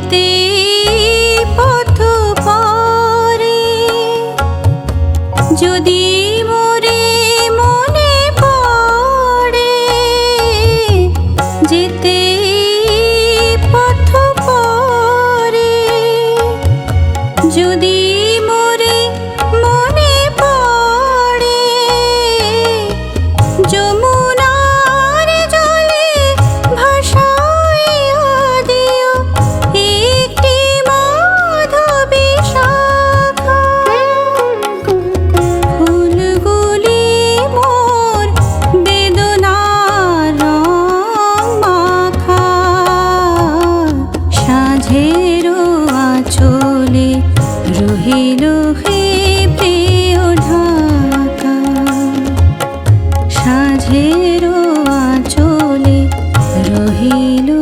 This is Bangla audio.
যেতে পথ পারে যদি মোরে মনে পড়ে যেতে পথ পারে যদি lu